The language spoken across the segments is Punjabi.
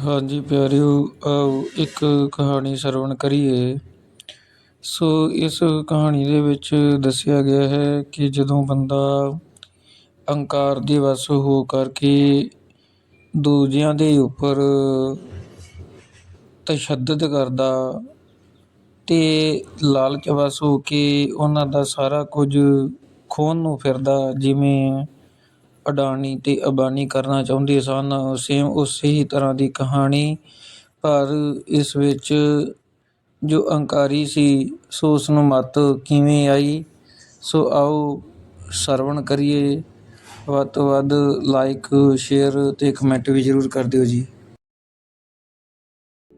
ਹਾਂਜੀ ਪਿਆਰਿਓ, ਆਓ ਇੱਕ ਕਹਾਣੀ ਸਰਵਣ ਕਰੀਏ। ਸੋ ਇਸ ਕਹਾਣੀ ਦੇ ਵਿੱਚ ਦੱਸਿਆ ਗਿਆ ਹੈ ਕਿ ਜਦੋਂ ਬੰਦਾ ਅਹੰਕਾਰ ਦੀ ਵਸ ਹੋ ਕਰਕੇ ਦੂਜਿਆਂ ਦੇ ਉੱਪਰ ਤਸ਼ੱਦਦ ਕਰਦਾ ਤੇ ਲਾਲਚ ਵਸ ਹੋ ਕੇ ਉਹਨਾਂ ਦਾ ਸਾਰਾ ਕੁਝ ਖੋਹਣ ਨੂੰ ਫਿਰਦਾ, ਜਿਵੇਂ ਅਡਾਨੀ ਅਤੇ ਅਬਾਨੀ ਕਰਨਾ ਚਾਹੁੰਦੇ ਸਨ। ਸੇਮ ਉਸੇ ਹੀ ਤਰ੍ਹਾਂ ਦੀ ਕਹਾਣੀ, ਪਰ ਇਸ ਵਿੱਚ ਜੋ ਅਹੰਕਾਰੀ ਸੀ, ਸੋ ਉਸ ਨੂੰ ਮੱਤ ਕਿਵੇਂ ਆਈ? ਸੋ ਆਓ ਸਰਵਣ ਕਰੀਏ। ਵੱਧ ਤੋਂ ਵੱਧ ਲਾਈਕ ਸ਼ੇਅਰ ਤੇ ਕਮੈਂਟ ਵੀ ਜ਼ਰੂਰ ਕਰ ਦਿਓ ਜੀ।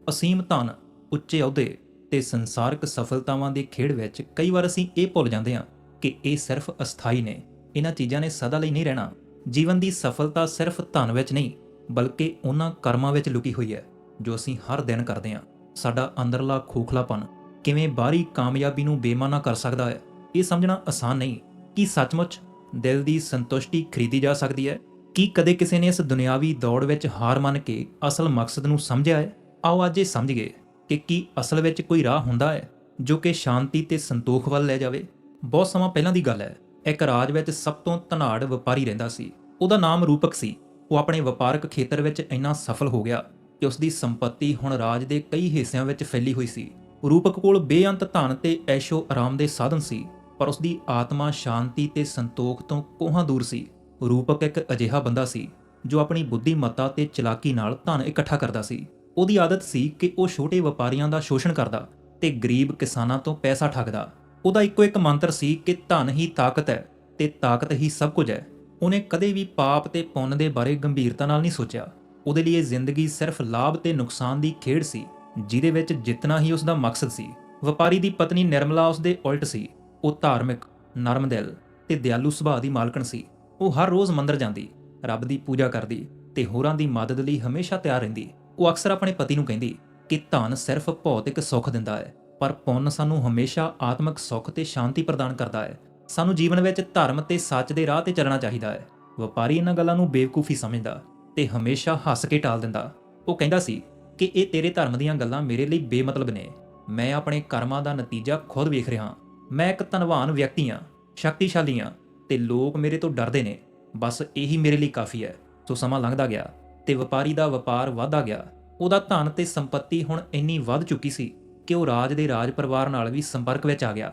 ਅਸੀਮ ਧਨ, ਉੱਚੇ ਅਹੁਦੇ ਤੇ ਸੰਸਾਰਕ ਸਫਲਤਾਵਾਂ ਦੀ ਖੇਡ ਵਿੱਚ ਕਈ ਵਾਰ ਅਸੀਂ ਇਹ ਭੁੱਲ ਜਾਂਦੇ ਹਾਂ ਕਿ ਇਹ ਸਿਰਫ ਅਸਥਾਈ ਨੇ। ਇਹਨਾਂ ਚੀਜ਼ਾਂ ਨੇ ਸਦਾ ਲਈ ਨਹੀਂ ਰਹਿਣਾ। ਜੀਵਨ ਦੀ ਸਫਲਤਾ ਸਿਰਫ ਧਨ ਵਿੱਚ ਨਹੀਂ, ਬਲਕਿ ਉਹਨਾਂ ਕਰਮਾਂ ਵਿੱਚ ਲੁਕੀ ਹੋਈ ਹੈ, ਜੋ ਅਸੀਂ ਹਰ ਦਿਨ ਕਰਦੇ ਹਾਂ। ਸਾਡਾ ਅੰਦਰਲਾ ਖੋਖਲਾਪਨ ਕਿਵੇਂ ਬਾਹਰੀ ਕਾਮਯਾਬੀ ਨੂੰ ਬੇਮਾਨਾ ਕਰ ਸਕਦਾ ਹੈ, ਇਹ ਸਮਝਣਾ ਆਸਾਨ ਨਹੀਂ। ਕਿ ਸੱਚਮੁੱਚ ਦਿਲ ਦੀ ਸੰਤੁਸ਼ਟੀ ਖਰੀਦੀ ਜਾ ਸਕਦੀ ਹੈ? ਕੀ ਕਦੇ ਕਿਸੇ ਨੇ ਇਸ ਦੁਨਿਆਵੀ ਦੌੜ ਵਿੱਚ ਹਾਰ ਮੰਨ ਕੇ ਅਸਲ ਮਕਸਦ ਨੂੰ ਸਮਝਿਆ ਹੈ? ਆਓ ਅੱਜ ਇਹ ਸਮਝੀਏ ਕਿ ਕੀ ਅਸਲ ਵਿੱਚ ਕੋਈ ਰਾਹ ਹੁੰਦਾ ਹੈ, ਜੋ ਕਿ ਸ਼ਾਂਤੀ ਤੇ ਸੰਤੋਖ ਵੱਲ ਲੈ ਜਾਵੇ? ਬਹੁਤ ਸਮਾਂ ਪਹਿਲਾਂ ਦੀ ਗੱਲ ਹੈ। ਇੱਕ ਰਾਜ ਵਿੱਚ ਸਭ ਤੋਂ ਧਨਾੜ ਵਪਾਰੀ ਰਹਿੰਦਾ ਸੀ। ਉਹਦਾ ਨਾਮ ਰੂਪਕ ਸੀ। ਉਹ ਆਪਣੇ ਵਪਾਰਕ ਖੇਤਰ ਵਿੱਚ ਇੰਨਾ ਸਫਲ ਹੋ ਗਿਆ ਕਿ ਉਸ ਦੀ ਸੰਪਤੀ ਹੁਣ ਰਾਜ ਦੇ ਕਈ ਹਿੱਸਿਆਂ ਵਿੱਚ ਫੈਲੀ ਹੋਈ ਸੀ। ਰੂਪਕ ਕੋਲ ਬੇਅੰਤ ਧਨ ਤੇ ਐਸ਼ੋ ਆਰਾਮ ਦੇ ਸਾਧਨ ਸੀ, ਪਰ ਉਸ ਦੀ ਆਤਮਾ ਸ਼ਾਂਤੀ ਤੇ ਸੰਤੋਖ ਤੋਂ ਕੋਹਾਂ ਦੂਰ ਸੀ। ਰੂਪਕ ਇੱਕ ਅਜਿਹਾ ਬੰਦਾ ਸੀ, ਜੋ ਆਪਣੀ ਬੁੱਧੀਮੱਤਾ ਤੇ ਚਲਾਕੀ ਨਾਲ ਧਨ ਇਕੱਠਾ ਕਰਦਾ ਸੀ। ਉਹਦੀ ਆਦਤ ਸੀ ਕਿ ਉਹ ਛੋਟੇ ਵਪਾਰੀਆਂ ਦਾ ਸ਼ੋਸ਼ਣ ਕਰਦਾ ਤੇ ਗਰੀਬ ਕਿਸਾਨਾਂ ਤੋਂ ਪੈਸਾ ਠੱਗਦਾ। ਉਹਦਾ ਇੱਕੋ ਇੱਕ ਮੰਤਰ ਸੀ ਕਿ ਧਨ ਹੀ ਤਾਕਤ ਹੈ ਤੇ ਤਾਕਤ ਹੀ ਸਭ ਕੁਝ ਹੈ। ਉਹਨੇ ਕਦੇ ਵੀ ਪਾਪ ਤੇ ਪੁੰਨ ਦੇ ਬਾਰੇ ਗੰਭੀਰਤਾ ਨਾਲ ਨਹੀਂ ਸੋਚਿਆ। ਉਹਦੇ ਲਈ ਇਹ ਜ਼ਿੰਦਗੀ ਸਿਰਫ ਲਾਭ ਤੇ ਨੁਕਸਾਨ ਦੀ ਖੇਡ ਸੀ, ਜਿਹਦੇ ਵਿੱਚ ਜਿੱਤਣਾ ਹੀ ਉਸ ਦਾ ਮਕਸਦ ਸੀ। ਵਪਾਰੀ ਦੀ ਪਤਨੀ ਨਿਰਮਲਾ ਉਸ ਦੇ ਉਲਟ ਸੀ। ਉਹ ਧਾਰਮਿਕ, ਨਰਮ ਦਿਲ ਤੇ ਦਿਆਲੂ ਸੁਭਾਅ ਦੀ ਮਾਲਕਣ ਸੀ। ਉਹ ਹਰ ਰੋਜ਼ ਮੰਦਰ ਜਾਂਦੀ, ਰੱਬ ਦੀ ਪੂਜਾ ਕਰਦੀ ਤੇ ਹੋਰਾਂ ਦੀ ਮਦਦ ਲਈ ਹਮੇਸ਼ਾ ਤਿਆਰ ਰਹਿੰਦੀ। ਉਹ ਅਕਸਰ ਆਪਣੇ ਪਤੀ ਨੂੰ ਕਹਿੰਦੀ ਕਿ ਧਨ ਸਿਰਫ ਭੌਤਿਕ ਸੁੱਖ ਦਿੰਦਾ ਹੈ। ਪਰ ਪੁੰਨ ਸਾਨੂੰ ਹਮੇਸ਼ਾ ਆਤਮਿਕ ਸੁੱਖ ਤੇ ਸ਼ਾਂਤੀ ਪ੍ਰਦਾਨ ਕਰਦਾ ਹੈ। ਸਾਨੂੰ ਜੀਵਨ ਵਿੱਚ ਧਰਮ ਤੇ ਸੱਚ ਦੇ ਰਾਹ ਤੇ ਚੱਲਣਾ ਚਾਹੀਦਾ ਹੈ। ਵਪਾਰੀ ਇਹਨਾਂ ਗੱਲਾਂ ਨੂੰ ਬੇਵਕੂਫੀ ਸਮਝਦਾ ਤੇ ਹਮੇਸ਼ਾ ਹੱਸ ਕੇ ਟਾਲ ਦਿੰਦਾ। ਉਹ ਕਹਿੰਦਾ ਸੀ ਕਿ ਇਹ ਤੇਰੇ ਧਰਮ ਦੀਆਂ ਗੱਲਾਂ ਮੇਰੇ ਲਈ ਬੇਮਤਲਬ ਨੇ। ਮੈਂ ਆਪਣੇ ਕਰਮਾਂ ਦਾ ਨਤੀਜਾ ਖੁਦ ਵੇਖ ਰਿਹਾ ਮੈਂ ਇੱਕ ਧਨਵਾਨ ਵਿਅਕਤੀ ਹਾਂ, ਸ਼ਕਤੀਸ਼ਾਲੀ ਹਾਂ ਤੇ ਲੋਕ ਮੇਰੇ ਤੋਂ ਡਰਦੇ ਨੇ। ਬਸ ਇਹੀ ਮੇਰੇ ਲਈ ਕਾਫੀ ਹੈ। ਸੋ ਸਮਾਂ ਲੰਘਦਾ ਗਿਆ ਤੇ ਵਪਾਰੀ ਦਾ ਵਪਾਰ ਵਧਦਾ ਗਿਆ। ਉਹਦਾ ਧਨ ਤੇ ਸੰਪਤੀ ਹੁਣ ਇੰਨੀ ਵੱਧ ਚੁੱਕੀ ਸੀ। ਕਿ ਉਹ ਰਾਜ ਦੇ ਰਾਜ ਪਰਿਵਾਰ ਨਾਲ ਵੀ ਸੰਪਰਕ ਵਿੱਚ ਆ ਗਿਆ?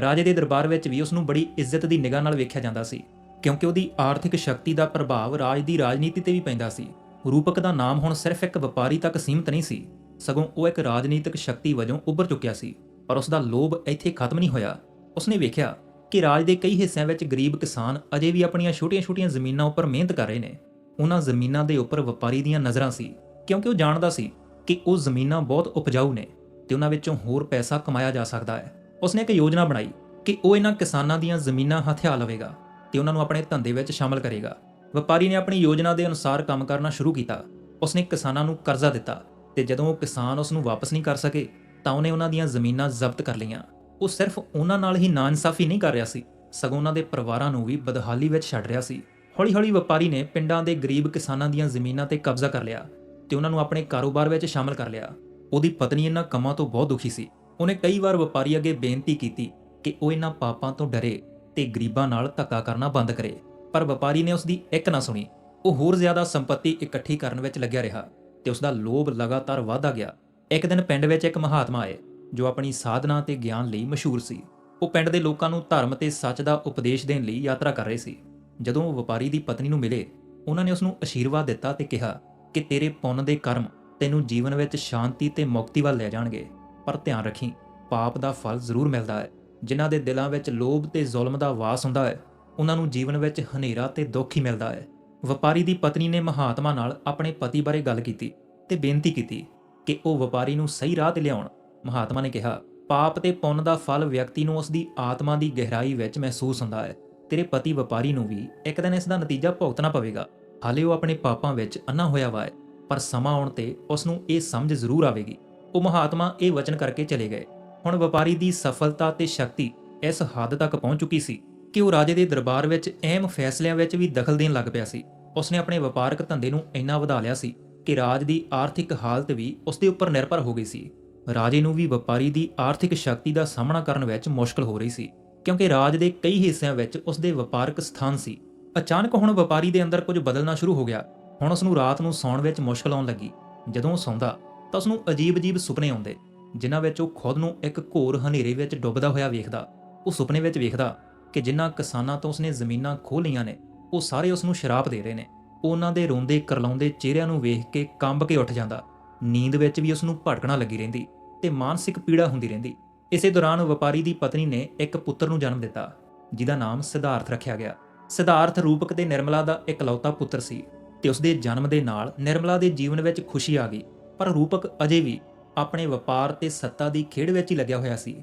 ਰਾਜੇ ਦੇ ਦਰਬਾਰ ਵਿੱਚ ਵੀ ਉਸ ਨੂੰ ਬੜੀ ਇੱਜ਼ਤ ਦੀ ਨਿਗਾਹ ਨਾਲ ਵੇਖਿਆ ਜਾਂਦਾ ਸੀ, ਕਿਉਂਕਿ ਉਹਦੀ ਆਰਥਿਕ ਸ਼ਕਤੀ ਦਾ ਪ੍ਰਭਾਵ ਰਾਜ ਦੀ ਰਾਜਨੀਤੀ ਤੇ ਵੀ ਪੈਂਦਾ ਸੀ। ਰੂਪਕ ਦਾ ਨਾਮ ਹੁਣ ਸਿਰਫ ਇੱਕ ਵਪਾਰੀ ਤੱਕ ਸੀਮਤ ਨਹੀਂ ਸੀ, ਸਗੋਂ ਉਹ ਇੱਕ ਰਾਜਨੀਤਿਕ ਸ਼ਕਤੀ ਵਜੋਂ ਉੱਭਰ ਚੁੱਕਿਆ ਸੀ, ਪਰ ਉਸ ਦਾ ਲੋਭ ਇੱਥੇ ਖਤਮ ਨਹੀਂ ਹੋਇਆ। ਉਸਨੇ ਵੇਖਿਆ ਕਿ ਰਾਜ ਦੇ ਕਈ ਹਿੱਸਿਆਂ ਵਿੱਚ ਗਰੀਬ ਕਿਸਾਨ ਅਜੇ ਵੀ ਆਪਣੀਆਂ ਛੋਟੀਆਂ-ਛੋਟੀਆਂ ਜ਼ਮੀਨਾਂ ਉੱਪਰ ਮਿਹਨਤ ਕਰ ਰਹੇ ਨੇ। ਉਹਨਾਂ ਜ਼ਮੀਨਾਂ ਦੇ ਉੱਪਰ ਵਪਾਰੀ ਦੀਆਂ ਨਜ਼ਰਾਂ ਸੀ, ਕਿਉਂਕਿ ਉਹ ਜਾਣਦਾ ਸੀ ਕਿ ਉਹ ਜ਼ਮੀਨਾਂ ਬਹੁਤ ਉਪਜਾਊ ਨੇ। ਤੇ ਉਹਨਾਂ ਵਿੱਚੋਂ ਹੋਰ ਪੈਸਾ ਕਮਾਇਆ ਜਾ ਸਕਦਾ ਹੈ। ਉਸਨੇ ਇੱਕ ਯੋਜਨਾ ਬਣਾਈ ਕਿ ਉਹ ਇਹਨਾਂ ਕਿਸਾਨਾਂ ਦੀਆਂ ਜ਼ਮੀਨਾਂ ਹਥਿਆ ਲਵੇਗਾ ਤੇ ਉਹਨਾਂ ਨੂੰ ਆਪਣੇ ਧੰਦੇ ਵਿੱਚ ਸ਼ਾਮਲ ਕਰੇਗਾ। ਵਪਾਰੀ ਨੇ ਆਪਣੀ ਯੋਜਨਾ ਦੇ ਅਨੁਸਾਰ ਕੰਮ ਕਰਨਾ ਸ਼ੁਰੂ ਕੀਤਾ। ਉਸਨੇ ਕਿਸਾਨਾਂ ਨੂੰ ਕਰਜ਼ਾ ਦਿੱਤਾ ਤੇ ਜਦੋਂ ਉਹ ਕਿਸਾਨ ਉਸ ਨੂੰ ਵਾਪਸ ਨਹੀਂ ਕਰ ਸਕੇ ਤਾਂ ਉਹਨੇ ਉਹਨਾਂ ਦੀਆਂ ਜ਼ਮੀਨਾਂ ਜ਼ਬਤ ਕਰ ਲਈਆਂ। ਉਹ ਸਿਰਫ ਉਹਨਾਂ ਨਾਲ ਹੀ ਨਾਇਨਸਾਫੀ ਨਹੀਂ ਕਰ ਰਿਹਾ ਸੀ, ਸਗੋਂ ਉਹਨਾਂ ਦੇ ਪਰਿਵਾਰਾਂ ਨੂੰ ਵੀ ਬਦਹਾਲੀ ਵਿੱਚ ਛੱਡ ਰਿਹਾ ਸੀ। ਹੌਲੀ-ਹੌਲੀ ਵਪਾਰੀ ਨੇ ਪਿੰਡਾਂ ਦੇ ਗਰੀਬ ਕਿਸਾਨਾਂ ਦੀਆਂ ਜ਼ਮੀਨਾਂ ਤੇ ਕਬਜ਼ਾ ਕਰ ਲਿਆ ਤੇ ਉਹਨਾਂ ਨੂੰ ਆਪਣੇ ਕਾਰੋਬਾਰ ਵਿੱਚ ਸ਼ਾਮਲ ਕਰ ਲਿਆ। ਉਹਦੀ ਪਤਨੀ ਇਹਨਾਂ ਕੰਮਾਂ ਤੋਂ ਬਹੁਤ ਦੁਖੀ ਸੀ। ਉਹਨੇ ਕਈ ਵਾਰ ਵਪਾਰੀ ਅੱਗੇ ਬੇਨਤੀ ਕੀਤੀ ਕਿ ਉਹ ਇਹਨਾਂ ਪਾਪਾਂ ਤੋਂ ਡਰੇ ਤੇ ਗਰੀਬਾਂ ਨਾਲ ਧੱਕਾ ਕਰਨਾ ਬੰਦ ਕਰੇ। ਪਰ ਵਪਾਰੀ ਨੇ ਉਸ ਦੀ ਇੱਕ ਨਾ ਸੁਣੀ। ਉਹ ਹੋਰ ਜ਼ਿਆਦਾ ਸੰਪਤੀ ਇਕੱਠੀ ਕਰਨ ਵਿੱਚ ਲੱਗਿਆ ਰਿਹਾ ਤੇ ਉਸ ਦਾ ਲੋਭ ਲਗਾਤਾਰ ਵਧਦਾ ਗਿਆ। ਇੱਕ ਦਿਨ ਪਿੰਡ ਵਿੱਚ ਇੱਕ ਮਹਾਤਮਾ ਆਏ, ਜੋ ਆਪਣੀ ਸਾਧਨਾ ਤੇ ਗਿਆਨ ਲਈ ਮਸ਼ਹੂਰ ਸੀ। ਉਹ ਪਿੰਡ ਦੇ ਲੋਕਾਂ ਨੂੰ ਧਰਮ ਤੇ ਸੱਚ ਦਾ ਉਪਦੇਸ਼ ਦੇਣ ਲਈ ਯਾਤਰਾ ਕਰ ਰਹੇ ਸੀ। ਜਦੋਂ ਉਹ ਵਪਾਰੀ ਦੀ ਪਤਨੀ ਨੂੰ ਮਿਲੇ, ਉਹਨਾਂ ਨੇ ਉਸ ਨੂੰ ਅਸ਼ੀਰਵਾਦ ਦਿੱਤਾ ਤੇ ਕਿਹਾ ਕਿ ਤੇਰੇ ਪੁੰਨ ਦੇ ਕਰਮ ਤੈਨੂੰ ਜੀਵਨ ਵਿੱਚ ਸ਼ਾਂਤੀ ਤੇ ਮੁਕਤੀ ਵੱਲ ਲੈ ਜਾਣਗੇ। ਪਰ ਧਿਆਨ ਰੱਖੀ, ਪਾਪ ਦਾ ਫਲ ਜ਼ਰੂਰ ਮਿਲਦਾ ਹੈ। ਜਿਨ੍ਹਾਂ ਦੇ ਦਿਲਾਂ ਵਿੱਚ ਲੋਭ ਤੇ ਜ਼ੁਲਮ ਦਾ ਵਾਸ ਹੁੰਦਾ ਹੈ ਉਹਨਾਂ ਨੂੰ ਜੀਵਨ ਵਿੱਚ ਹਨੇਰਾ ਤੇ ਦੁੱਖ ਹੀ ਮਿਲਦਾ ਹੈ। ਵਪਾਰੀ ਦੀ ਪਤਨੀ ਨੇ ਮਹਾਤਮਾ ਨਾਲ ਆਪਣੇ ਪਤੀ ਬਾਰੇ ਗੱਲ ਕੀਤੀ ਤੇ ਬੇਨਤੀ ਕੀਤੀ ਕਿ ਉਹ ਵਪਾਰੀ ਨੂੰ ਸਹੀ ਰਾਹ ਤੇ ਲਿਆਉਣ। ਮਹਾਤਮਾ ਨੇ ਕਿਹਾ, ਪਾਪ ਤੇ ਪੁੰਨ ਦਾ ਫਲ ਵਿਅਕਤੀ ਨੂੰ ਉਸ ਦੀ ਆਤਮਾ ਦੀ ਗਹਿਰਾਈ ਵਿੱਚ ਮਹਿਸੂਸ ਹੁੰਦਾ ਹੈ। ਤੇਰੇ ਪਤੀ ਵਪਾਰੀ ਨੂੰ ਵੀ ਇੱਕ ਦਿਨ ਇਸ ਦਾ ਨਤੀਜਾ ਭੁਗਤਣਾ ਪਵੇਗਾ। ਹਾਲੇ ਉਹ ਆਪਣੇ ਪਾਪਾਂ ਵਿੱਚ ਅੰਨਾ ਹੋਇਆ ਵਾ ਹੈ। ਪਰ ਸਮਾਂ ਆਉਣ ਤੇ ਉਸ ਨੂੰ ਇਹ ਸਮਝ ਜ਼ਰੂਰ ਆਵੇਗੀ। ਉਹ ਮਹਾਤਮਾ ਇਹ ਵਚਨ ਕਰਕੇ ਚਲੇ ਗਏ। ਹੁਣ ਵਪਾਰੀ ਦੀ ਸਫਲਤਾ ਤੇ ਸ਼ਕਤੀ ਇਸ ਹੱਦ ਤੱਕ ਪਹੁੰਚ ਚੁੱਕੀ ਸੀ ਕਿ ਉਹ ਰਾਜੇ ਦੇ ਦਰਬਾਰ ਵਿੱਚ ਅਹਿਮ ਫੈਸਲਿਆਂ ਵਿੱਚ ਵੀ ਦਖਲ ਦੇਣ ਲੱਗ ਪਿਆ ਸੀ। ਉਸਨੇ ਆਪਣੇ ਵਪਾਰਕ ਧੰਦੇ ਨੂੰ ਇੰਨਾ ਵਧਾ ਲਿਆ ਸੀ ਕਿ ਰਾਜ ਦੀ ਆਰਥਿਕ ਹਾਲਤ ਵੀ ਉਸ ਦੇ ਉੱਪਰ ਨਿਰਭਰ ਹੋ ਗਈ ਸੀ। ਰਾਜੇ ਨੂੰ ਵੀ ਵਪਾਰੀ ਦੀ ਆਰਥਿਕ ਸ਼ਕਤੀ ਦਾ ਸਾਹਮਣਾ ਕਰਨ ਵਿੱਚ ਮੁਸ਼ਕਲ ਹੋ ਰਹੀ ਸੀ ਕਿਉਂਕਿ ਰਾਜ ਦੇ ਕਈ ਹਿੱਸਿਆਂ ਵਿੱਚ ਉਸ ਦੇ ਵਪਾਰਕ ਸਥਾਨ ਸੀ। ਅਚਾਨਕ ਹੁਣ ਵਪਾਰੀ ਦੇ ਅੰਦਰ ਕੁਝ ਬਦਲਣਾ ਸ਼ੁਰੂ ਹੋ ਗਿਆ ਹੁਣ ਉਸ ਨੂੰ ਰਾਤ ਨੂੰ ਸੌਣ ਵਿੱਚ ਮੁਸ਼ਕਲ ਆਉਣ ਲੱਗੀ। ਜਦੋਂ ਉਹ ਸੌਂਦਾ, ਤਾਂ ਉਸ ਨੂੰ ਅਜੀਬ-ਅਜੀਬ ਸੁਪਨੇ ਆਉਂਦੇ, ਜਿਨ੍ਹਾਂ ਵਿੱਚ ਉਹ ਖੁਦ ਨੂੰ ਇੱਕ ਘੋਰ ਹਨੇਰੇ ਵਿੱਚ ਡੁੱਬਦਾ ਹੋਇਆ ਵੇਖਦਾ। ਉਹ ਸੁਪਨੇ ਵਿੱਚ ਵੇਖਦਾ ਕਿ ਜਿਨ੍ਹਾਂ ਕਿਸਾਨਾਂ ਤੋਂ ਉਸਨੇ ਜ਼ਮੀਨਾਂ ਖੋਹ ਲਈਆਂ ਨੇ, ਉਹ ਸਾਰੇ ਉਸ ਨੂੰ ਸ਼ਰਾਪ ਦੇ ਰਹੇ ਨੇ। ਉਹ ਉਹਨਾਂ ਦੇ ਰੋਂਦੇ ਕਰਲਾਉਂਦੇ ਚਿਹਰਿਆਂ ਨੂੰ ਵੇਖ ਕੇ ਕੰਬ ਕੇ ਉੱਠ ਜਾਂਦਾ। ਨੀਂਦ ਵਿੱਚ ਵੀ ਉਸ ਨੂੰ ਭਟਕਣਾ ਲੱਗੀ ਰਹਿੰਦੀ ਤੇ ਮਾਨਸਿਕ ਪੀੜਾ ਹੁੰਦੀ ਰਹਿੰਦੀ। ਇਸੇ ਦੌਰਾਨ ਵਪਾਰੀ ਦੀ ਪਤਨੀ ਨੇ ਇੱਕ ਪੁੱਤਰ ਨੂੰ ਜਨਮ ਦਿੱਤਾ, ਜਿਹਦਾ ਨਾਮ ਸਿਧਾਰਥ ਰੱਖਿਆ ਗਿਆ। ਸਿਧਾਰਥ ਰੂਪਕ ਤੇ ਨਿਰਮਲਾ ਦਾ ਇਕਲੌਤਾ ਪੁੱਤਰ ਸੀ। ਤੇ ਉਸ ਦੇ ਜਨਮ ਦੇ ਨਾਲ ਨਿਰਮਲਾ ਦੇ ਜੀਵਨ ਵਿੱਚ ਖੁਸ਼ੀ ਆ ਗਈ। ਪਰ ਰੂਪਕ ਅਜੇ ਵੀ ਆਪਣੇ ਵਪਾਰ ਤੇ ਸੱਤਾ ਦੀ ਖੇਡ ਵਿੱਚ ਹੀ ਲੱਗਿਆ ਹੋਇਆ ਸੀ।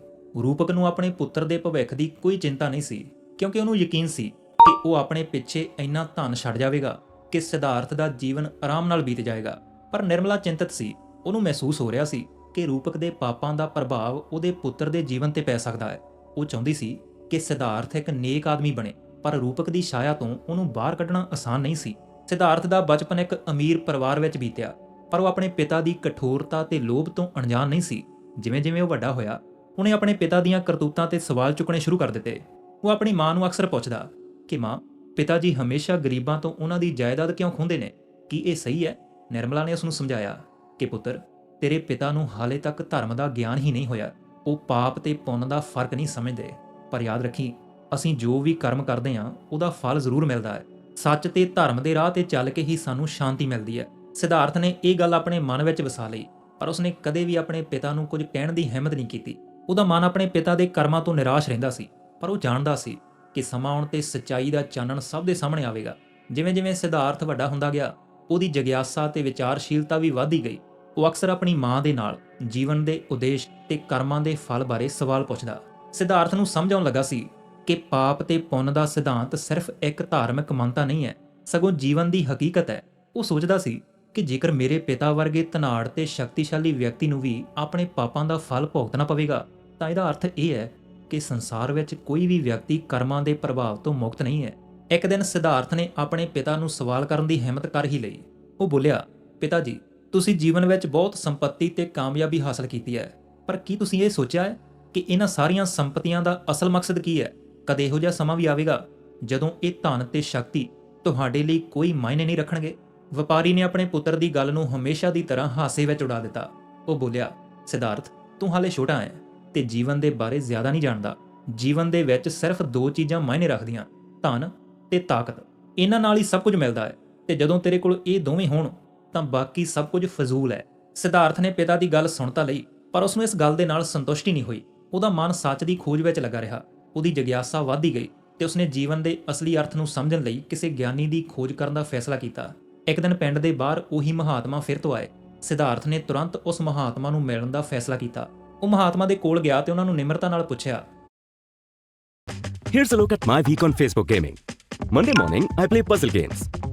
ਰੂਪਕ ਨੂੰ ਆਪਣੇ ਪੁੱਤਰ ਦੇ ਭਵਿੱਖ ਦੀ ਕੋਈ ਚਿੰਤਾ ਨਹੀਂ ਸੀ, ਕਿਉਂਕਿ ਉਹਨੂੰ ਯਕੀਨ ਸੀ ਕਿ ਉਹ ਆਪਣੇ ਪਿੱਛੇ ਇੰਨਾ ਧਨ ਛੱਡ ਜਾਵੇਗਾ ਕਿ ਸਿਧਾਰਥ ਦਾ ਜੀਵਨ ਆਰਾਮ ਨਾਲ ਬੀਤ ਜਾਏਗਾ। ਪਰ ਨਿਰਮਲਾ ਚਿੰਤਤ ਸੀ, ਉਹਨੂੰ ਮਹਿਸੂਸ ਹੋ ਰਿਹਾ ਸੀ ਕਿ ਰੂਪਕ ਦੇ ਪਾਪਾਂ ਦਾ ਪ੍ਰਭਾਵ ਉਹਦੇ ਪੁੱਤਰ ਦੇ ਜੀਵਨ ਤੇ ਪੈ ਸਕਦਾ ਹੈ। ਉਹ ਚਾਹੁੰਦੀ ਸੀ ਕਿ ਸਿਧਾਰਥ ਇੱਕ ਨੇਕ ਆਦਮੀ ਬਣੇ, ਪਰ ਰੂਪਕ ਦੀ ਛਾਇਆ ਤੋਂ ਉਹਨੂੰ ਬਾਹਰ ਕੱਢਣਾ ਆਸਾਨ ਨਹੀਂ ਸੀ। ਸਿਧਾਰਥ ਦਾ ਬਚਪਨ ਇੱਕ ਅਮੀਰ ਪਰਿਵਾਰ ਵਿੱਚ ਬੀਤਿਆ, ਪਰ ਉਹ ਆਪਣੇ ਪਿਤਾ ਦੀ ਕਠੋਰਤਾ ਤੇ ਲੋਭ ਤੋਂ ਅਣਜਾਣ ਨਹੀਂ ਸੀ। ਜਿਵੇਂ-ਜਿਵੇਂ ਉਹ ਵੱਡਾ ਹੋਇਆ, ਉਹਨੇ ਆਪਣੇ ਪਿਤਾ ਦੀਆਂ ਕਰਤੂਤਾਂ ਤੇ ਸਵਾਲ ਚੁੱਕਣੇ ਸ਼ੁਰੂ ਕਰ ਦਿੱਤੇ। ਉਹ ਆਪਣੀ ਮਾਂ ਨੂੰ ਅਕਸਰ ਪੁੱਛਦਾ ਕਿ, ਮਾਂ ਪਿਤਾ ਜੀ ਹਮੇਸ਼ਾ ਗਰੀਬਾਂ ਤੋਂ ਉਹਨਾਂ ਦੀ ਜਾਇਦਾਦ ਕਿਉਂ ਖੋਹਦੇ ਨੇ? ਕੀ ਇਹ ਸਹੀ ਹੈ? ਨਿਰਮਲਾ ਨੇ ਉਸ ਨੂੰ ਸਮਝਾਇਆ ਕਿ, ਪੁੱਤਰ, ਤੇਰੇ ਪਿਤਾ ਨੂੰ ਹਾਲੇ ਤੱਕ ਧਰਮ ਦਾ ਗਿਆਨ ਹੀ ਨਹੀਂ ਹੋਇਆ। ਉਹ ਪਾਪ ਤੇ ਪੁੰਨ ਦਾ ਫ਼ਰਕ ਨਹੀਂ ਸਮਝਦੇ। ਪਰ ਯਾਦ ਰੱਖੀ, ਅਸੀਂ ਜੋ ਵੀ ਕਰਮ ਕਰਦੇ ਹਾਂ, ਉਹਦਾ ਫਲ ਜ਼ਰੂਰ ਮਿਲਦਾ ਹੈ। ਸੱਚ ਤੇ ਧਰਮ ਦੇ ਰਾਹ ਤੇ ਚੱਲ ਕੇ ਹੀ ਸਾਨੂੰ ਸ਼ਾਂਤੀ ਮਿਲਦੀ ਹੈ। ਸਿਧਾਰਥ ਨੇ ਇਹ ਗੱਲ ਆਪਣੇ ਮਨ ਵਿੱਚ ਵਸਾ ਲਈ, ਪਰ ਉਸਨੇ ਕਦੇ ਵੀ ਆਪਣੇ ਪਿਤਾ ਨੂੰ ਕੁਝ ਕਹਿਣ ਦੀ ਹਿੰਮਤ ਨਹੀਂ ਕੀਤੀ। ਉਹਦਾ ਮਨ ਆਪਣੇ ਪਿਤਾ ਦੇ ਕਰਮਾਂ ਤੋਂ ਨਿਰਾਸ਼ ਰਹਿੰਦਾ ਸੀ, ਪਰ ਉਹ ਜਾਣਦਾ ਸੀ ਕਿ ਸਮਾਂ ਆਉਣ ਤੇ ਸੱਚਾਈ ਦਾ ਚਾਨਣ ਸਭ ਦੇ ਸਾਹਮਣੇ ਆਵੇਗਾ। ਜਿਵੇਂ-ਜਿਵੇਂ ਸਿਧਾਰਥ ਵੱਡਾ ਹੁੰਦਾ ਗਿਆ, ਉਹਦੀ ਜਗਿਆਸਾ ਤੇ ਵਿਚਾਰਸ਼ੀਲਤਾ ਵੀ ਵਧਦੀ ਗਈ। ਉਹ ਅਕਸਰ ਆਪਣੀ ਮਾਂ ਦੇ ਨਾਲ ਜੀਵਨ ਦੇ ਉਦੇਸ਼ ਤੇ ਕਰਮਾਂ ਦੇ ਫਲ ਬਾਰੇ ਸਵਾਲ ਪੁੱਛਦਾ। ਸਿਧਾਰਥ ਨੂੰ ਸਮਝ ਆਉਣ ਲੱਗਾ ਸੀ ਕਿ ਪਾਪ ਤੇ ਪੁੰਨ ਦਾ ਸਿਧਾਂਤ ਸਿਰਫ ਇੱਕ ਧਾਰਮਿਕ ਮੰਨਤਾ ਨਹੀਂ ਹੈ, ਸਗੋਂ ਜੀਵਨ ਦੀ ਹਕੀਕਤ ਹੈ। ਉਹ ਸੋਚਦਾ ਸੀ ਕਿ ਜੇਕਰ ਮੇਰੇ ਪਿਤਾ ਵਰਗੇ ਧਨਾੜ ਤੇ ਸ਼ਕਤੀਸ਼ਾਲੀ ਵਿਅਕਤੀ ਨੂੰ ਵੀ ਆਪਣੇ ਪਾਪਾਂ ਦਾ ਫਲ ਭੁਗਤਣਾ ਪਵੇਗਾ, ਤਾਂ ਇਹਦਾ ਅਰਥ ਇਹ ਹੈ ਕਿ ਸੰਸਾਰ ਵਿੱਚ ਕੋਈ ਵੀ ਵਿਅਕਤੀ ਕਰਮਾਂ ਦੇ ਪ੍ਰਭਾਵ ਤੋਂ ਮੁਕਤ ਨਹੀਂ ਹੈ। ਇੱਕ ਦਿਨ ਸਿਧਾਰਥ ਨੇ ਆਪਣੇ ਪਿਤਾ ਨੂੰ ਸਵਾਲ ਕਰਨ ਦੀ ਹਿੰਮਤ ਕਰ ਹੀ ਲਈ। ਉਹ ਬੋਲਿਆ, ਪਿਤਾ ਜੀ, ਤੁਸੀਂ ਜੀਵਨ ਵਿੱਚ ਬਹੁਤ ਸੰਪਤੀ ਤੇ ਕਾਮਯਾਬੀ ਹਾਸਲ ਕੀਤੀ ਹੈ, ਪਰ ਕੀ ਤੁਸੀਂ ਇਹ ਸੋਚਿਆ ਹੈ ਕਿ ਇਹਨਾਂ ਸਾਰੀਆਂ ਸੰਪਤੀਆਂ ਦਾ ਅਸਲ ਮਕਸਦ ਕੀ ਹੈ? ਕਦੇ ਇਹੋ ਜਿਹਾ ਸਮਾਂ ਵੀ ਆਵੇਗਾ ਜਦੋਂ ਇਹ ਧਨ ਤੇ ਸ਼ਕਤੀ ਤੁਹਾਡੇ ਲਈ ਕੋਈ ਮਾਇਨੇ ਨਹੀਂ ਰੱਖਣਗੇ। ਵਪਾਰੀ ਨੇ ਆਪਣੇ ਪੁੱਤਰ ਦੀ ਗੱਲ ਨੂੰ ਹਮੇਸ਼ਾ ਦੀ ਤਰ੍ਹਾਂ ਹਾਸੇ ਵਿੱਚ ਉਡਾ ਦਿੱਤਾ। ਉਹ ਬੋਲਿਆ, ਸਿਧਾਰਥ, ਤੂੰ ਹਾਲੇ ਛੋਟਾ ਹੈ ਤੇ ਜੀਵਨ ਦੇ ਬਾਰੇ ਜ਼ਿਆਦਾ ਨਹੀਂ ਜਾਣਦਾ। ਜੀਵਨ ਦੇ ਵਿੱਚ ਸਿਰਫ ਦੋ ਚੀਜ਼ਾਂ ਮਾਇਨੇ ਰੱਖਦੀਆਂ, ਧਨ ਤੇ ਤਾਕਤ। ਇਹਨਾਂ ਨਾਲ ਹੀ ਸਭ ਕੁਝ ਮਿਲਦਾ ਹੈ ਤੇ ਜਦੋਂ ਤੇਰੇ ਕੋਲ ਇਹ ਦੋਵੇਂ ਹੋਣ, ਤਾਂ ਬਾਕੀ ਸਭ ਕੁਝ ਫਜ਼ੂਲ ਹੈ। ਸਿਧਾਰਥ ਨੇ ਪਿਤਾ ਦੀ ਗੱਲ ਸੁਣ ਤਾਂ ਲਈ, ਪਰ ਉਸ ਨੂੰ ਇਸ ਗੱਲ ਦੇ ਨਾਲ ਸੰਤੁਸ਼ਟੀ ਨਹੀਂ ਹੋਈ। ਉਹਦਾ ਮਨ ਸੱਚ ਦੀ ਖੋਜ ਵਿੱਚ ਲੱਗਾ ਰਿਹਾ। ਉਹਦੀ ਜਿਗਿਆਸਾ ਵਧਦੀ ਗਈ ਤੇ ਉਸਨੇ ਜੀਵਨ ਦੇ ਅਸਲੀ ਅਰਥ ਨੂੰ ਸਮਝਣ ਲਈ ਕਿਸੇ ਗਿਆਨੀ ਦੀ ਖੋਜ ਕਰਨ ਦਾ ਫੈਸਲਾ ਕੀਤਾ। ਇੱਕ ਦਿਨ ਪਿੰਡ ਦੇ ਬਾਹਰ ਉਹੀ ਮਹਾਤਮਾ ਫਿਰ ਤੋਂ ਆਏ। ਸਿਧਾਰਥ ਨੇ ਤੁਰੰਤ ਉਸ ਮਹਾਤਮਾ ਨੂੰ ਮਿਲਣ ਦਾ ਫੈਸਲਾ ਕੀਤਾ। ਉਹ ਮਹਾਤਮਾ ਦੇ ਕੋਲ ਗਿਆ ਤੇ ਉਹਨਾਂ ਨੂੰ ਨਿਮਰਤਾ ਨਾਲ ਪੁੱਛਿਆ। Here's a look at my week on Facebook Gaming. Monday morning, I play puzzle games.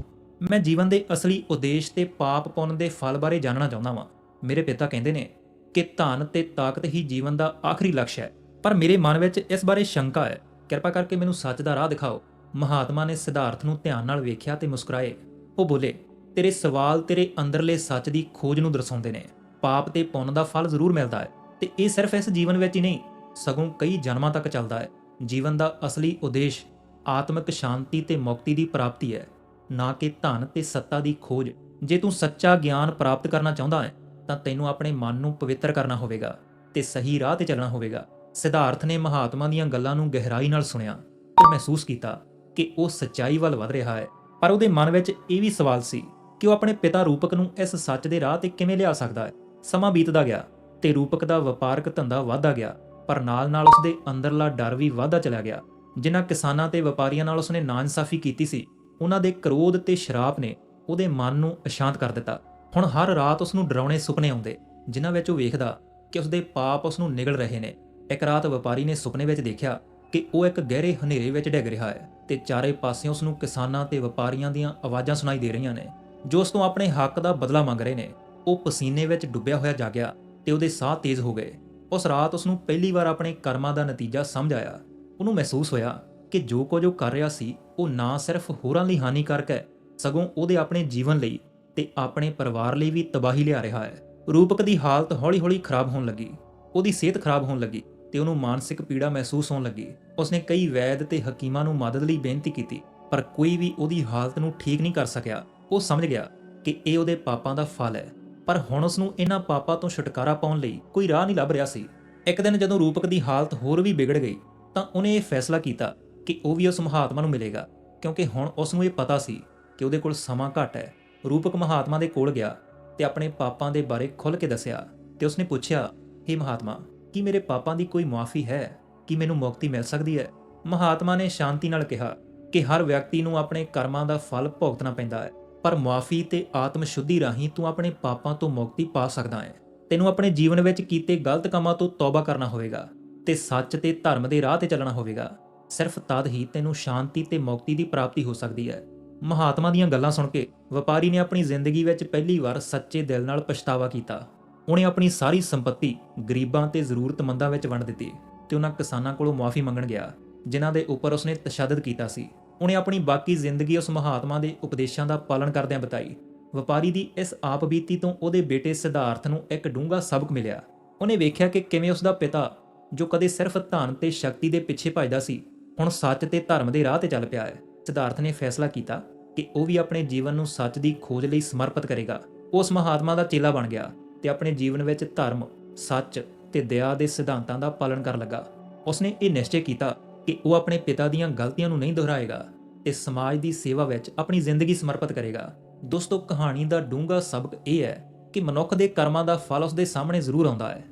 ਮੈਂ ਜੀਵਨ ਦੇ ਅਸਲੀ ਉਦੇਸ਼ ਤੇ ਪਾਪ ਪੁੰਨ ਦੇ ਫਲ ਬਾਰੇ ਜਾਣਨਾ ਚਾਹੁੰਦਾ ਹਾਂ ਮੇਰੇ ਪਿਤਾ ਕਹਿੰਦੇ ਨੇ ਕਿ ਧਨ ਤੇ ਤਾਕਤ ਹੀ ਜੀਵਨ ਦਾ ਆਖਰੀ ਲਕਸ਼ ਹੈ। ਪਰ ਮੇਰੇ ਮਨ ਵਿੱਚ ਇਸ ਬਾਰੇ ਸ਼ੰਕਾ ਹੈ। ਕਿਰਪਾ ਕਰਕੇ ਮੈਨੂੰ ਸੱਚ ਦਾ ਰਾਹ ਦਿਖਾਓ। ਮਹਾਤਮਾ ਨੇ ਸਿਧਾਰਥ ਨੂੰ ਧਿਆਨ ਨਾਲ ਵੇਖਿਆ ਤੇ ਮੁਸਕਰਾਏ। ਉਹ ਬੋਲੇ, ਤੇਰੇ ਸਵਾਲ ਤੇਰੇ ਅੰਦਰਲੇ ਸੱਚ ਦੀ ਖੋਜ ਨੂੰ ਦਰਸਾਉਂਦੇ ਨੇ। ਪਾਪ ਤੇ ਪੁੰਨ ਦਾ ਫਲ ਜ਼ਰੂਰ ਮਿਲਦਾ ਹੈ। ਤੇ ਇਹ ਸਿਰਫ ਇਸ ਜੀਵਨ ਵਿੱਚ ਹੀ ਨਹੀਂ, ਸਗੋਂ ਕਈ ਜਨਮਾਂ ਤੱਕ ਚੱਲਦਾ ਹੈ। ਜੀਵਨ ਦਾ ਅਸਲੀ ਉਦੇਸ਼ ਆਤਮਿਕ ਸ਼ਾਂਤੀ ਤੇ ਮੁਕਤੀ ਦੀ ਪ੍ਰਾਪਤੀ ਹੈ। ਨਾ ਕਿ ਧਨ ਤੇ ਸੱਤਾ ਦੀ ਖੋਜ। ਜੇ ਤੂੰ ਸੱਚਾ ਗਿਆਨ ਪ੍ਰਾਪਤ ਕਰਨਾ ਚਾਹੁੰਦਾ ਹੈ, ਤਾਂ ਤੈਨੂੰ ਆਪਣੇ ਮਨ ਨੂੰ ਪਵਿੱਤਰ ਕਰਨਾ ਹੋਵੇਗਾ ਤੇ ਸਹੀ ਰਾਹ ਤੇ ਚੱਲਣਾ ਹੋਵੇਗਾ। ਸਿਧਾਰਥ ਨੇ ਮਹਾਤਮਾ ਦੀਆਂ ਗੱਲਾਂ ਨੂੰ ਗਹਿਰਾਈ ਨਾਲ ਸੁਣਿਆ ਤੇ ਮਹਿਸੂਸ ਕੀਤਾ ਕਿ ਉਹ ਸੱਚਾਈ ਵੱਲ ਵਧ ਰਿਹਾ ਹੈ। ਪਰ ਉਹਦੇ ਮਨ ਵਿੱਚ ਇਹ ਵੀ ਸਵਾਲ ਸੀ ਕਿ ਉਹ ਆਪਣੇ ਪਿਤਾ ਰੂਪਕ ਨੂੰ ਇਸ ਸੱਚ ਦੇ ਰਾਹ ਤੇ ਕਿਵੇਂ ਲਿਆ ਸਕਦਾ ਹੈ। ਸਮਾਂ ਬੀਤਦਾ ਗਿਆ ਤੇ ਰੂਪਕ ਦਾ ਵਪਾਰਕ ਧੰਦਾ ਵਧਦਾ ਗਿਆ, ਪਰ ਨਾਲ-ਨਾਲ ਉਸਦੇ ਅੰਦਰਲਾ ਡਰ ਵੀ ਵਧਦਾ ਚਲਾ ਗਿਆ, ਜਿਨ੍ਹਾਂ ਕਿਸਾਨਾਂ ਤੇ ਵਪਾਰੀਆਂ ਨਾਲ ਉਸਨੇ ਨਾਇਨਸਾਫੀ ਕੀਤੀ ਸੀ। ਉਹਨਾਂ ਦੇ ਕਰੋਧ ਤੇ ਸ਼ਰਾਪ ਨੇ ਉਹਦੇ ਮਨ ਨੂੰ ਅਸ਼ਾਂਤ ਕਰ ਦਿੱਤਾ। ਹੁਣ ਹਰ ਰਾਤ ਉਸ ਨੂੰ ਡਰਾਉਣੇ ਸੁਪਨੇ ਆਉਂਦੇ, ਜਿਨ੍ਹਾਂ ਵਿੱਚ ਉਹ ਵੇਖਦਾ ਕਿ ਉਸਦੇ ਪਾਪ ਉਸ ਨੂੰ ਨਿਗਲ ਰਹੇ ਨੇ। ਇੱਕ ਰਾਤ ਵਪਾਰੀ ਨੇ ਸੁਪਨੇ ਵਿੱਚ ਦੇਖਿਆ ਕਿ ਉਹ ਇੱਕ ਗਹਿਰੇ ਹਨੇਰੇ ਵਿੱਚ ਡਿੱਗ ਰਿਹਾ ਹੈ ਤੇ ਚਾਰੇ ਪਾਸਿਓਂ ਉਸ ਨੂੰ ਕਿਸਾਨਾਂ ਤੇ ਵਪਾਰੀਆਂ ਦੀਆਂ ਆਵਾਜ਼ਾਂ ਸੁਣਾਈ ਦੇ ਰਹੀਆਂ ਨੇ, ਜੋ ਉਸ ਤੋਂ ਆਪਣੇ ਹੱਕ ਦਾ ਬਦਲਾ ਮੰਗ ਰਹੇ ਨੇ। ਉਹ ਪਸੀਨੇ ਵਿੱਚ ਡੁੱਬਿਆ ਹੋਇਆ ਜਾਗਿਆ ਤੇ ਉਹਦੇ ਸਾਹ ਤੇਜ਼ ਹੋ ਗਏ। ਉਸ ਰਾਤ ਉਸ ਨੂੰ ਪਹਿਲੀ ਵਾਰ ਆਪਣੇ ਕਰਮਾਂ ਦਾ ਨਤੀਜਾ ਸਮਝ ਆਇਆ। ਉਹਨੂੰ ਮਹਿਸੂਸ ਹੋਇਆ ਕਿ ਜੋ ਕੁਝ ਉਹ ਕਰ ਰਿਹਾ ਸੀ, ਉਹ ਨਾ ਸਿਰਫ ਹੋਰਾਂ ਲਈ ਹਾਨੀਕਾਰਕ ਹੈ, ਸਗੋਂ ਉਹਦੇ ਆਪਣੇ ਜੀਵਨ ਲਈ ਤੇ ਆਪਣੇ ਪਰਿਵਾਰ ਲਈ ਵੀ ਤਬਾਹੀ ਲਿਆ ਰਿਹਾ ਹੈ। ਰੂਪਕ ਦੀ ਹਾਲਤ ਹੌਲੀ-ਹੌਲੀ ਖਰਾਬ ਹੋਣ ਲੱਗੀ। ਉਹਦੀ ਸਿਹਤ ਖਰਾਬ ਹੋਣ ਲੱਗੀ। ਤੇ ਉਹਨੂੰ ਮਾਨਸਿਕ ਪੀੜਾ ਮਹਿਸੂਸ ਹੋਣ ਲੱਗੀ। ਉਸਨੇ ਕਈ ਵੈਦ ਤੇ ਹਕੀਮਾਂ ਨੂੰ ਮਦਦ ਲਈ ਬੇਨਤੀ ਕੀਤੀ, ਪਰ ਕੋਈ ਵੀ ਉਹਦੀ ਹਾਲਤ ਨੂੰ ਠੀਕ ਨਹੀਂ ਕਰ ਸਕਿਆ। ਉਹ ਸਮਝ ਗਿਆ ਕਿ ਇਹ ਉਹਦੇ ਪਾਪਾਂ ਦਾ ਫਲ ਹੈ। ਪਰ ਹੁਣ ਉਸ ਨੂੰ ਇਹਨਾਂ ਪਾਪਾਂ ਤੋਂ ਛੁਟਕਾਰਾ ਪਾਉਣ ਲਈ ਕੋਈ ਰਾਹ ਨਹੀਂ ਲੱਭ ਰਿਹਾ ਸੀ। ਇੱਕ ਦਿਨ ਜਦੋਂ ਰੂਪਕ ਦੀ ਹਾਲਤ ਹੋਰ ਵੀ ਵਿਗੜ ਗਈ, ਤਾਂ ਉਹਨੇ ਇਹ ਫੈਸਲਾ ਕੀਤਾ ਕਿ ਉਹ ਵੀ ਉਸ ਮਹਾਤਮਾ ਨੂੰ ਮਿਲੇਗਾ, ਕਿਉਂਕਿ ਹੁਣ ਉਸ ਨੂੰ ਇਹ ਪਤਾ ਸੀ ਕਿ ਉਹਦੇ ਕੋਲ ਸਮਾਂ ਘੱਟ ਹੈ। ਰੂਪਕ ਮਹਾਤਮਾ ਦੇ ਕੋਲ ਗਿਆ ਤੇ ਆਪਣੇ ਪਾਪਾਂ ਦੇ ਬਾਰੇ ਖੁੱਲ੍ਹ ਕੇ ਦੱਸਿਆ ਤੇ ਉਸਨੇ ਪੁੱਛਿਆ हे ਮਹਾਤਮਾ ਕੀ ਮੇਰੇ ਪਾਪਾਂ ਦੀ ਕੋਈ ਮੁਆਫ਼ੀ ਹੈ, ਕੀ ਮੈਨੂੰ ਮੁਕਤੀ ਮਿਲ ਸਕਦੀ ਹੈ? ਮਹਾਤਮਾ ਨੇ ਸ਼ਾਂਤੀ ਨਾਲ ਕਿਹਾ ਕਿ ਹਰ ਵਿਅਕਤੀ ਨੂੰ ਆਪਣੇ ਕਰਮਾਂ ਦਾ ਫਲ ਭੁਗਤਣਾ ਪੈਂਦਾ ਹੈ, ਪਰ ਮੁਆਫ਼ੀ ਤੇ ਆਤਮ ਸ਼ੁੱਧੀ ਰਾਹੀਂ ਤੂੰ ਆਪਣੇ ਪਾਪਾਂ ਤੋਂ ਮੁਕਤੀ ਪਾ ਸਕਦਾ ਹੈ। ਤੈਨੂੰ ਆਪਣੇ ਜੀਵਨ ਵਿੱਚ ਕੀਤੇ ਗਲਤ ਕੰਮਾਂ ਤੋਂ ਤੌਬਾ ਕਰਨਾ ਹੋਵੇਗਾ ਤੇ ਸੱਚ ਤੇ ਧਰਮ ਦੇ ਰਾਹ ਤੇ ਚੱਲਣਾ ਹੋਵੇਗਾ। ਸਿਰਫ ਤਦ ਹੀ ਤੈਨੂੰ ਸ਼ਾਂਤੀ ਤੇ ਮੁਕਤੀ ਦੀ ਪ੍ਰਾਪਤੀ ਹੋ ਸਕਦੀ ਹੈ। ਮਹਾਤਮਾ ਦੀਆਂ ਗੱਲਾਂ ਸੁਣ ਕੇ ਵਪਾਰੀ ਨੇ ਆਪਣੀ ਜ਼ਿੰਦਗੀ ਵਿੱਚ ਪਹਿਲੀ ਵਾਰ ਸੱਚੇ ਦਿਲ ਨਾਲ ਪਛਤਾਵਾ ਕੀਤਾ। ਉਹਨੇ ਆਪਣੀ ਸਾਰੀ ਸੰਪਤੀ ਗਰੀਬਾਂ ਤੇ ਜ਼ਰੂਰਤਮੰਦਾਂ ਵਿੱਚ ਵੰਡ ਦਿੱਤੀ ਤੇ ਉਹਨਾਂ ਕਿਸਾਨਾਂ ਕੋਲੋਂ ਮੁਆਫੀ ਮੰਗਣ ਗਿਆ, ਜਿਨ੍ਹਾਂ ਦੇ ਉੱਪਰ ਉਸਨੇ ਤਸ਼ੱਦਦ ਕੀਤਾ ਸੀ। ਉਹਨੇ ਆਪਣੀ ਬਾਕੀ ਜ਼ਿੰਦਗੀ ਉਸ ਮਹਾਤਮਾ ਦੇ ਉਪਦੇਸ਼ਾਂ ਦਾ ਪਾਲਣ ਕਰਦਿਆਂ ਬਿਤਾਈ। ਵਪਾਰੀ ਦੀ ਇਸ ਆਪ ਬੀਤੀ ਤੋਂ ਉਹਦੇ ਬੇਟੇ ਸਿਧਾਰਥ ਨੂੰ ਇੱਕ ਡੂੰਘਾ ਸਬਕ ਮਿਲਿਆ। ਉਹਨੇ ਵੇਖਿਆ ਕਿ ਕਿਵੇਂ ਉਸ ਦਾ ਪਿਤਾ, ਜੋ ਕਦੇ ਸਿਰਫ ਧਨ ਤੇ ਸ਼ਕਤੀ ਦੇ ਪਿੱਛੇ ਭੱਜਦਾ ਸੀ, ਹੁਣ ਸੱਚ ਤੇ ਧਰਮ ਦੇ ਰਾਹ ਤੇ ਚੱਲ ਪਿਆ ਹੈ। ਸਿਧਾਰਥ ਨੇ ਫੈਸਲਾ ਕੀਤਾ ਕਿ ਉਹ ਵੀ ਆਪਣੇ ਜੀਵਨ ਨੂੰ ਸੱਚ ਦੀ ਖੋਜ ਲਈ ਸਮਰਪਿਤ ਕਰੇਗਾ। ਉਸ ਮਹਾਤਮਾ ਦਾ ਚੇਲਾ ਬਣ ਗਿਆ। ਤੇ ਆਪਣੇ ਜੀਵਨ ਵਿੱਚ ਧਰਮ, ਸੱਚ ਤੇ ਦਇਆ ਦੇ ਸਿਧਾਂਤਾਂ ਦਾ ਪਾਲਣ ਕਰਨ ਲੱਗਾ। ਉਸਨੇ ਇਹ ਨਿਸ਼ਚੈ ਕੀਤਾ ਕਿ ਉਹ ਆਪਣੇ ਪਿਤਾ ਦੀਆਂ ਗਲਤੀਆਂ ਨੂੰ ਨਹੀਂ ਦੁਹਰਾਏਗਾ ਤੇ ਸਮਾਜ ਦੀ ਸੇਵਾ ਵਿੱਚ ਆਪਣੀ ਜ਼ਿੰਦਗੀ ਸਮਰਪਿਤ ਕਰੇਗਾ। ਦੋਸਤੋ, ਕਹਾਣੀ ਦਾ ਡੂੰਘਾ ਸਬਕ ਇਹ ਹੈ ਕਿ ਮਨੁੱਖ ਦੇ ਕਰਮਾਂ ਦਾ ਫਲ ਉਸਦੇ ਸਾਹਮਣੇ ਜ਼ਰੂਰ ਆਉਂਦਾ ਹੈ।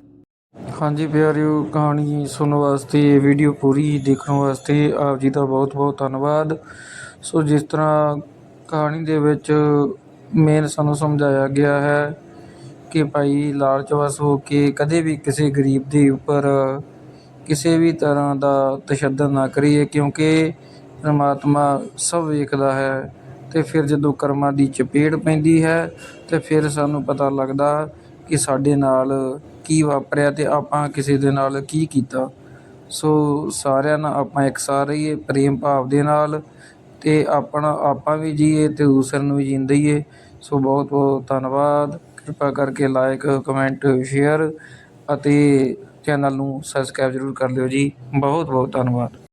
ਹਾਂਜੀ ਪਿਆਰਿਓ, ਕਹਾਣੀ ਸੁਣਨ ਵਾਸਤੇ, ਵੀਡੀਓ ਪੂਰੀ ਦੇਖਣ ਵਾਸਤੇ ਆਪ ਜੀ ਦਾ ਬਹੁਤ ਬਹੁਤ ਧੰਨਵਾਦ। ਸੋ ਜਿਸ ਤਰ੍ਹਾਂ ਕਹਾਣੀ ਦੇ ਵਿੱਚ ਮੇਨ ਸਾਨੂੰ ਸਮਝਾਇਆ ਗਿਆ ਹੈ ਕਿ ਭਾਈ ਲਾਲਚਵਸ ਹੋ ਕੇ ਕਦੇ ਵੀ ਕਿਸੇ ਗਰੀਬ ਦੇ ਉੱਪਰ ਕਿਸੇ ਵੀ ਤਰ੍ਹਾਂ ਦਾ ਤਸ਼ੱਦਦ ਨਾ ਕਰੀਏ, ਕਿਉਂਕਿ ਪਰਮਾਤਮਾ ਸਭ ਵੇਖਦਾ ਹੈ ਅਤੇ ਫਿਰ ਜਦੋਂ ਕਰਮਾਂ ਦੀ ਚਪੇੜ ਪੈਂਦੀ ਹੈ ਤਾਂ ਫਿਰ ਸਾਨੂੰ ਪਤਾ ਲੱਗਦਾ ਕਿ ਸਾਡੇ ਨਾਲ ਕੀ ਵਾਪਰਿਆ ਅਤੇ ਆਪਾਂ ਕਿਸੇ ਦੇ ਨਾਲ ਕੀ ਕੀਤਾ। ਸੋ ਸਾਰਿਆਂ ਨਾਲ ਆਪਾਂ ਇਕਸਾਰ ਰਹੀਏ, ਪ੍ਰੇਮ ਭਾਵ ਦੇ ਨਾਲ ਅਤੇ ਆਪਣਾ, ਆਪਾਂ ਵੀ ਜੀਏ ਅਤੇ ਦੂਸਰਿਆਂ ਨੂੰ ਵੀ ਜੀਣ ਸੋ ਬਹੁਤ ਬਹੁਤ ਧੰਨਵਾਦ। ਕਿਰਪਾ ਕਰਕੇ ਲਾਈਕ ਕਮੈਂਟ, ਸ਼ੇਅਰ ਅਤੇ ਚੈਨਲ ਨੂੰ ਸਬਸਕ੍ਰਾਈਬ ਜ਼ਰੂਰ ਕਰ ਲਿਓ ਜੀ। ਬਹੁਤ ਬਹੁਤ ਧੰਨਵਾਦ।